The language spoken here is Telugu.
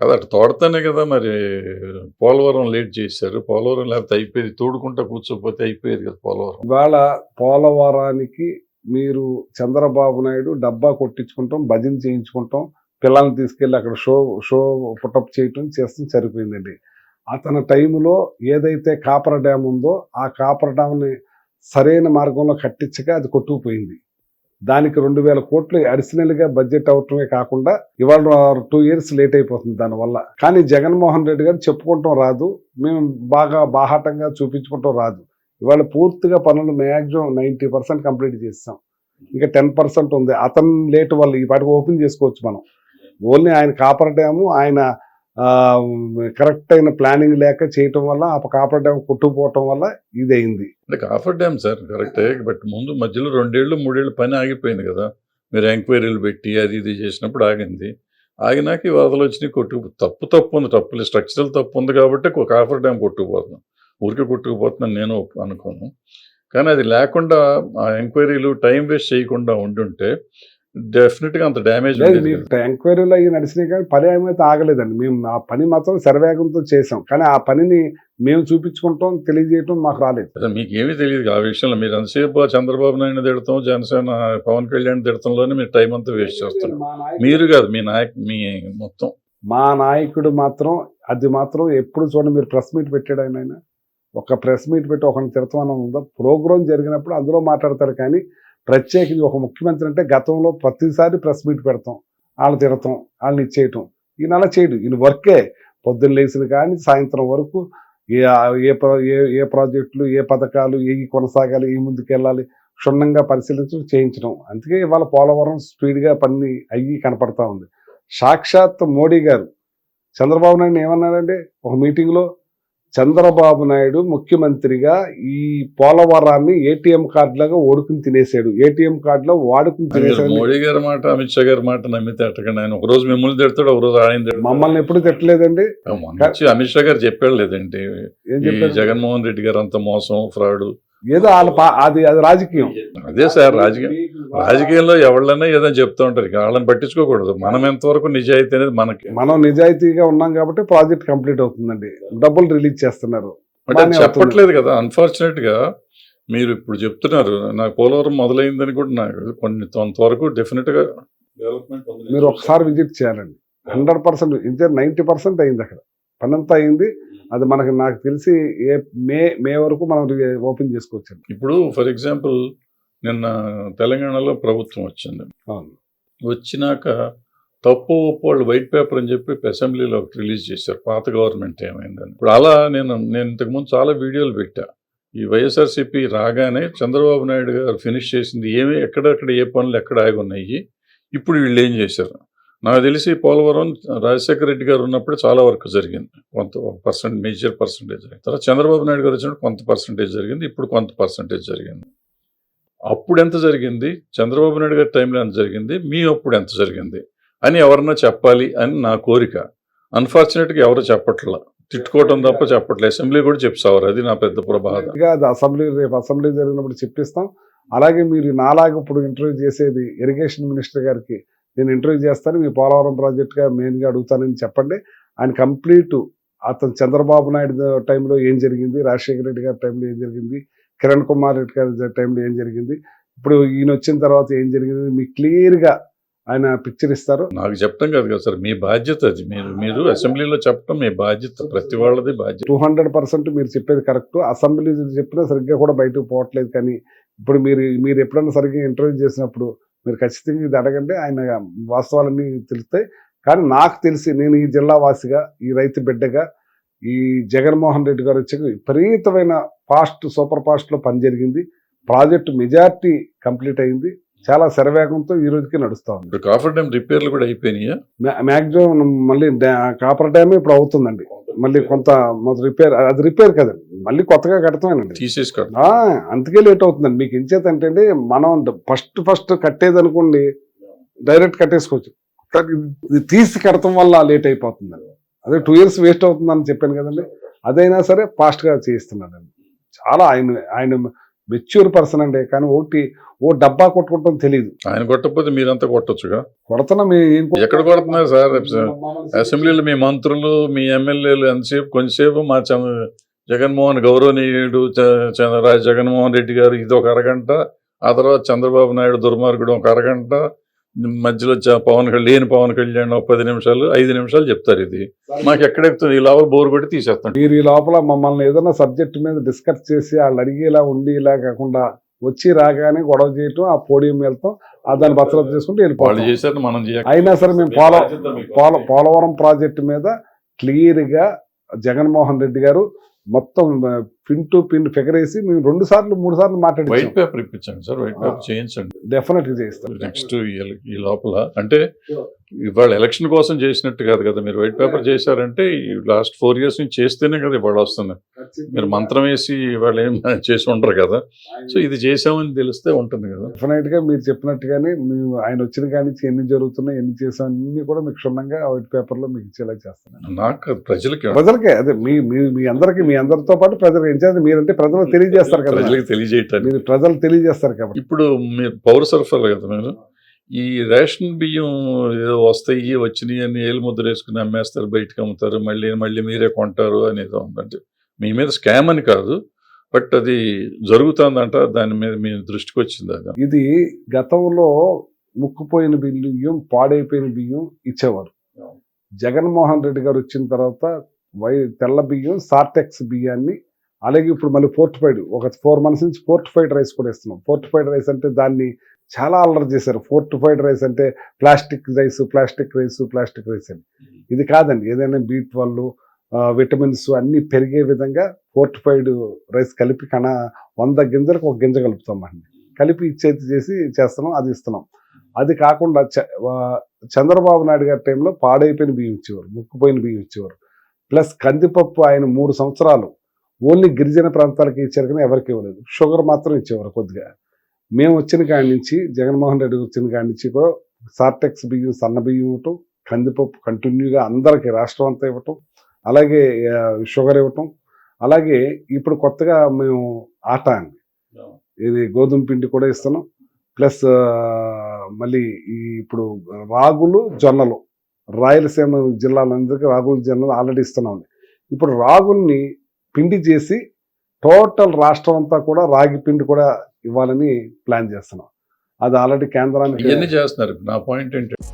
కదా అటు తోడతానే కదా మరి. పోలవరం లేట్ చేశారు. పోలవరం లేకపోతే అయిపోయేది. తోడుకుంటా కూర్చోపోతే అయిపోయేది కదా పోలవరం. ఇవాళ పోలవరానికి మీరు చంద్రబాబు నాయుడు డబ్బా కొట్టించుకుంటాం భజన చేయించుకుంటాం పిల్లల్ని తీసుకెళ్ళి అక్కడ షో షో పుటప్ చేయటం చేస్తాం సరిపోయిందండి. అతని టైంలో ఏదైతే కాపర డ్యామ్ ఉందో ఆ కాపర డ్యామ్ని సరైన మార్గంలో కట్టించక అది కొట్టుకుపోయింది. దానికి రెండు వేల కోట్లు అడిషనల్గా బడ్జెట్ అవటమే కాకుండా ఇవాళ టూ ఇయర్స్ లేట్ అయిపోతుంది దానివల్ల. కానీ జగన్మోహన్ రెడ్డి గారు చెప్పుకోవటం రాదు మేము బాగా బాహాటంగా చూపించుకోవటం రాదు. ఇవాళ పూర్తిగా పనులు మ్యాక్సిమం నైంటీ పర్సెంట్ కంప్లీట్ చేస్తాం ఇంకా టెన్ పర్సెంట్ ఉంది. అతను లేట్ వల్ల ఈ పాటికి ఓపెన్ చేసుకోవచ్చు మనం. ఓన్లీ ఆయన కాపర్ ఆయన కరెక్ట్ అయిన ప్లానింగ్ లేక చేయటం వల్ల ఆ కాఫర్ డ్యామ్ కొట్టుకుపోవటం వల్ల ఇది అయింది అంటే కాఫర్ డ్యామ్ సార్ కరెక్టే బట్ ముందు మధ్యలో రెండేళ్ళు మూడేళ్ళు పని ఆగిపోయింది కదా. మీరు ఎంక్వైరీలు పెట్టి అది ఇది చేసినప్పుడు ఆగింది. ఆగినాక ఈ వరదలు వచ్చినాయి కొట్టుకు తప్పు తప్పు ఉంది తప్పు స్ట్రక్చరల్ తప్పు ఉంది కాబట్టి ఒక కాఫర్ డ్యామ్ కొట్టుకుపోతున్నాం. ఊరికే కొట్టుకుపోతున్నాను నేను అనుకోను. కానీ అది లేకుండా ఆ ఎంక్వైరీలు టైం వేస్ట్ చేయకుండా ఉండుంటే డెఫినెట్గా అంత డ్యామేజ్ ఎంక్వైరీలో అయ్యి నడిచినాయి కానీ పని ఏమైతే ఆగలేదండి. మేము ఆ పని మాత్రం శరవేగంతో చేసాం కానీ ఆ పనిని మేము చూపించుకుంటాం తెలియజేయటం మాకు రాలేదు. మీకు ఏమీ తెలియదు ఆ విషయంలో. మీరు ఎంతసేపు చంద్రబాబు నాయుడు తిడతాం జనసేన పవన్ కళ్యాణ్ తిడతంలోనే మీరు టైం అంతా వేస్ట్ చేస్తున్నారు మీరు కాదు మీ నాయక్ మీ మొత్తం. మా నాయకుడు మాత్రం అది మాత్రం ఎప్పుడు చూడండి మీరు ప్రెస్ మీట్ పెట్టాడు ఆయన. ఒక ప్రెస్ మీట్ పెట్టి ఒకరిని తిడతామని ఉందా? ప్రోగ్రామ్ జరిగినప్పుడు అందులో మాట్లాడతారు కానీ ప్రత్యేకించి ఒక ముఖ్యమంత్రి అంటే గతంలో ప్రతిసారి ప్రెస్ మీట్ పెడతాం. వాళ్ళు తిడతాం వాళ్ళని ఇచ్చేయటం. ఈయన అలా చేయడు. ఈయన వర్కే. పొద్దున్న లేచిన కానీ సాయంత్రం వరకు ఏ ఏ ఏ ఏ ప్రాజెక్టులు ఏ పథకాలు ఏ కొనసాగాలి ఏ ముందుకెళ్ళాలి క్షుణ్ణంగా పరిశీలించడం చేయించడం. అందుకే ఇవాళ పోలవరం స్పీడ్గా పని అయ్యి కనపడతా ఉంది. సాక్షాత్ మోడీ గారు చంద్రబాబు నాయుడు ఏమన్నాడంటే ఒక మీటింగ్లో చంద్రబాబు నాయుడు ముఖ్యమంత్రిగా ఈ పోలవరాన్ని ఏటీఎం కార్డులాగా ఓడుకుని తినేసాడు ఏటీఎం కార్డులో వాడుకుని తినేసాడు మోడీ గారి మాట అమిత్ షా గారి మాట నమ్మితే అట్టకండి. ఆయన ఒక రోజు మిమ్మల్ని తిడతాడు ఒక రోజు ఆయన మమ్మల్ని ఎప్పుడు తిట్టలేదండి? అమిత్ షా గారు చెప్పాడు లేదండి. జగన్మోహన్ రెడ్డి గారు అంత మోసం ఫ్రాడ్. ఏదో వాళ్ళ అది అది రాజకీయం. అదే సార్ రాజకీయం రాజకీయంలో ఎవళ్ళైనా ఏదో చెప్తూ ఉంటారు. వాళ్ళని పట్టించుకోకూడదు. మనం ఎంతవరకు నిజాయితీ అనేది మనకి. మనం నిజాయితీగా ఉన్నాం కాబట్టి ప్రాజెక్ట్ కంప్లీట్ అవుతుందండి. డబ్బులు రిలీజ్ చేస్తున్నారు. అంటే చెప్పట్లేదు కదా. అన్ఫార్చునేట్గా మీరు ఇప్పుడు చెప్తున్నారు. నాకు పోలవరం మొదలైందని కూడా నాకు కొన్ని కొంతవరకు డెఫినెట్గా డెవలప్మెంట్. మీరు ఒకసారి విజిట్ చేయాలండి. హండ్రెడ్ పర్సెంట్ ఇంతే నైంటీ పర్సెంట్ అయింది అక్కడ. పని అంతా అయింది. అది మనకి నాకు తెలిసి ఏ మే మే వరకు మనం ఓపెన్ చేసుకోవచ్చు ఇప్పుడు ఫర్ ఎగ్జాంపుల్ నిన్న తెలంగాణలో ప్రభుత్వం వచ్చింది. వచ్చినాక తప్పు ఒప్పు వాళ్ళు వైట్ పేపర్ అని చెప్పి అసెంబ్లీలో ఒకటి రిలీజ్ చేశారు. పాత గవర్నమెంట్ ఏమైందని. ఇప్పుడు అలా నేను నేను ఇంతకుముందు చాలా వీడియోలు పెట్టా. ఈ వైఎస్ఆర్సీపీ రాగానే చంద్రబాబు నాయుడు గారు ఫినిష్ చేసింది ఏమి ఎక్కడెక్కడ ఏ పనులు ఎక్కడ ఆగి ఉన్నాయి. ఇప్పుడు వీళ్ళు ఏం చేశారు? నాకు తెలిసి పోలవరం రాజశేఖర రెడ్డి గారు ఉన్నప్పుడు చాలా వరకు జరిగింది. కొంత పర్సెంట్ మేజర్ పర్సంటేజ్ జరిగింది. తర్వాత చంద్రబాబు నాయుడు గారు వచ్చినప్పుడు కొంత పర్సంటేజ్ జరిగింది. ఇప్పుడు కొంత పర్సంటేజ్ జరిగింది. అప్పుడు ఎంత జరిగింది? చంద్రబాబు నాయుడు గారి టైంలో ఎంత జరిగింది? మీ అప్పుడు ఎంత జరిగింది? అని ఎవరన్నా చెప్పాలి అని నా కోరిక. అన్ఫార్చునేట్గా ఎవరు చెప్పట్లా. తిట్టుకోవటం తప్ప చెప్పట్లేదు అసెంబ్లీ కూడా చెప్తావారు అది నా పెద్ద ప్రభావం. ఇక అది అసెంబ్లీ రేపు అసెంబ్లీ జరిగినప్పుడు చెప్పిస్తాం. అలాగే మీరు నాలాగా ఇప్పుడు ఇంటర్వ్యూ చేసేది ఇరిగేషన్ మినిస్టర్ గారికి నేను ఇంటర్వ్యూ చేస్తాను మీ పోలవరం ప్రాజెక్ట్గా మెయిన్గా అడుగుతానని చెప్పండి. ఆయన కంప్లీట్ అతను చంద్రబాబు నాయుడు టైంలో ఏం జరిగింది రాజశేఖర రెడ్డి గారి టైంలో ఏం జరిగింది కిరణ్ కుమార్ రెడ్డి గారి టైంలో ఏం జరిగింది ఇప్పుడు ఈయన వచ్చిన తర్వాత ఏం జరిగింది మీకు క్లియర్గా ఆయన పిక్చర్ ఇస్తారు. నాకు చెప్పడం కాదు కదా సార్ మీ బాధ్యత అది. మీరు మీరు అసెంబ్లీలో చెప్పడం మీ బాధ్యత ప్రతి వాళ్ళది బాధ్యత. టూ హండ్రెడ్ పర్సెంట్ మీరు చెప్పేది కరెక్ట్ అసెంబ్లీ చెప్పినా సరిగ్గా కూడా బయటకు పోవట్లేదు కానీ ఇప్పుడు మీరు మీరు ఎప్పుడైనా సరిగ్గా ఇంటర్వ్యూ చేసినప్పుడు మీరు ఖచ్చితంగా ఇది అడగండి. ఆయన వాస్తవాలన్నీ తెలుస్తాయి. కానీ నాకు తెలిసి నేను ఈ జిల్లా వాసిగా ఈ రైతు బిడ్డగా ఈ జగన్మోహన్ రెడ్డి గారు వచ్చి విపరీతమైన ఫాస్ట్ సూపర్ ఫాస్ట్లో పని జరిగింది. ప్రాజెక్టు మెజార్టీ కంప్లీట్ అయింది. చాలా శరవేగంతో ఈ రోజుకి నడుస్తా ఉంది. కాఫర్ డ్యామ్ రిపేర్లు కూడా అయిపోయినాయా? మ్యాక్సిమం మళ్ళీ కాపర్ డ్యామే ఇప్పుడు అవుతుందండి. మళ్ళీ కొంత రిపేర్ అది రిపేర్ కదండి. మళ్ళీ కొత్తగా కడతామేనండి. తీసేసి కట్ట ఆ, అందుకే లేట్ అవుతుందండి. మీకు ఎంచేత అంటే మనం ఫస్ట్ ఫస్ట్ కట్టేది అనుకోండి డైరెక్ట్ కట్టేసుకోవచ్చు. కానీ ఇది తీసి కడతాం వల్ల లేట్ అయిపోతుందండి. అదే టూ ఇయర్స్ వేస్ట్ అవుతుందని చెప్పాను కదండి. అదైనా సరే ఫాస్ట్గా చేయిస్తున్నాడండి చాలా ఆయన ఆయన మెచ్యూర్ పర్సన్ అండి. కానీ ఒకటి ఓ డబ్బా కొట్టుకుంటాం తెలియదు ఆయన కొట్టకపోతే మీరంతా కొట్టొచ్చుగా? కొడతన మీ ఎక్కడ కొడుతున్నారు సార్? అసెంబ్లీలో మీ మంత్రులు మీ ఎమ్మెల్యేలు ఎంతసేపు కొంచెంసేపు మా జగన్మోహన్ గౌరవనీయుడు చంద్రరాజ్ జగన్మోహన్ రెడ్డి గారు ఇది ఒక అరగంట ఆ తర్వాత చంద్రబాబు నాయుడు దుర్మార్గుడు ఒక అరగంట మధ్యలో పవన్ కళ్యాణ్ లేని పవన్ కళ్యాణ్ ఒక పది నిమిషాలు ఐదు నిమిషాలు చెప్తారు ఇది. మాకు ఎక్కడెక్కుతుంది ఈ లోపల బోర్ కొట్టి తీసేస్తాం. మీరు ఈ లోపల మమ్మల్ని ఏదైనా సబ్జెక్ట్ మీద డిస్కస్ చేసి వాళ్ళు అడిగేలా ఉండి ఇలా కాకుండా వచ్చి రాగానే గొడవ చేయటం ఆ పోడియం వెళ్తాం ఆ దాన్ని భద్రత చేసుకుంటూ వాళ్ళు వెళ్ళిపోతాం. చేశారు మనం అయినా సరే మేము పోల పోల పోలవరం ప్రాజెక్టు మీద క్లియర్గా జగన్మోహన్ రెడ్డి గారు మొత్తం పిన్ టు పిన్ ఫిగర్ వేసి మేము రెండు సార్లు మూడు సార్లు వైట్ మాట్లాడి పేపర్ ఇప్పించండి సార్ వైట్ పేపర్ చేయించండి. డెఫినెట్గా చేస్తాం నెక్స్ట్ ఈ లోపల అంటే ఇవాళ ఎలక్షన్ కోసం చేసినట్టు కాదు కదా మీరు వైట్ పేపర్ చేశారంటే లాస్ట్ ఫోర్ ఇయర్స్ నుంచి చేస్తేనే కదా ఇవాళ వస్తుంది. మీరు మంత్రం వేసి ఇవాళ ఏం చేసి ఉండరు కదా. సో ఇది చేసామని తెలిస్తే ఉంటుంది కదా. డెఫినెట్గా మీరు చెప్పినట్టుగానే మేము ఆయన వచ్చిన కాడి నుంచి ఎన్ని జరుగుతున్నాయి ఎన్ని చేసాం అన్ని కూడా మీకు క్షుణ్ణంగా వైట్ పేపర్లో మీకు ఇచ్చేలా చేస్తాను నాకు ప్రజలకి ప్రజలకే అదే మీ మీ అందరికి మీ అందరితో పాటు ప్రజలకు ఎంచేది మీరంటే ప్రజలకు తెలియజేస్తారు కదా. ప్రజలకి తెలియజేయటానికి. మీరు ప్రజలు తెలియజేస్తారు కాబట్టి. ఇప్పుడు మీరు పౌర సరఫరాలు కదా మీరు. ఈ రేషన్ బియ్యం ఏదో వస్తాయి వచ్చినాయి అని ఏలు ముద్ర వేసుకుని అమ్మేస్తారు బయటకు అమ్ముతారు మళ్ళీ మళ్ళీ మీరే కొంటారు అనేది ఉందంటే మీ మీద స్కామ్ అని కాదు బట్ అది జరుగుతుందంట దాని మీద మీ దృష్టికి వచ్చింది అది. ఇది గతంలో ముక్కుపోయిన బియ్యం పాడైపోయిన బియ్యం ఇచ్చేవారు. జగన్మోహన్ రెడ్డి గారు వచ్చిన తర్వాత వై తెల్ల బియ్యం సార్టెక్స్ బియ్యాన్ని అలాగే ఇప్పుడు మళ్ళీ ఫోర్టిఫైడ్ ఒక ఫోర్ మంత్స్ నుంచి ఫోర్టిఫైడ్ రైస్ కూడా ఇస్తున్నాం. ఫోర్టిఫైడ్ రైస్ అంటే దాన్ని చాలా అల్లరి చేశారు. ఫోర్టిఫైడ్ రైస్ అంటే plastic rice plastic rice plastic rice అని. ఇది కాదండి. ఏదైనా బీట్ వాళ్ళు విటమిన్స్ అన్నీ పెరిగే విధంగా ఫోర్టిఫైడ్ రైస్ కలిపి కణ వంద గింజలకు ఒక గింజ కలుపుతాం అండి. కలిపి ఇచ్చేది చేసి చేస్తున్నాం అది ఇస్తున్నాం. అది కాకుండా చ- చంద్రబాబు నాయుడు గారి టైంలో పాడైపోయిన బియ్యం ఇచ్చేవారు ముక్కుపోయిన బియ్యం ఇచ్చేవారు. ప్లస్ కందిపప్పు ఆయన మూడు సంవత్సరాలు ఓన్లీ గిరిజన ప్రాంతాలకి ఇచ్చారు కానీ ఎవరికి ఇవ్వలేదు. షుగర్ మాత్రం ఇచ్చేవారు కొద్దిగా. మేము వచ్చిన కాడి నుంచి జగన్మోహన్ రెడ్డి వచ్చిన కాడి నుంచి కూడా సార్టెక్స్ బియ్యం సన్న బియ్యం ఇవ్వటం కందిపప్పు కంటిన్యూగా అందరికీ రాష్ట్రం అంతా ఇవ్వటం అలాగే షుగర్ ఇవ్వటం. అలాగే ఇప్పుడు కొత్తగా మేము ఆటా అండి. ఇది గోధుమ పిండి కూడా ఇస్తున్నాం. ప్లస్ మళ్ళీ ఈ ఇప్పుడు రాగులు జొన్నలు రాయలసీమ జిల్లాలందరికీ రాగులు జొన్నలు ఆల్రెడీ ఇస్తున్నాం ఇప్పుడు రాగుల్ని పిండి చేసి టోటల్ రాష్ట్రం అంతా కూడా రాగి పిండి కూడా ఇవ్వాలని ప్లాన్ చేస్తున్నాం. అది ఆల్రెడీ కేంద్రానికి చేస్తున్నారు. నా పాయింట్ ఏంటంటే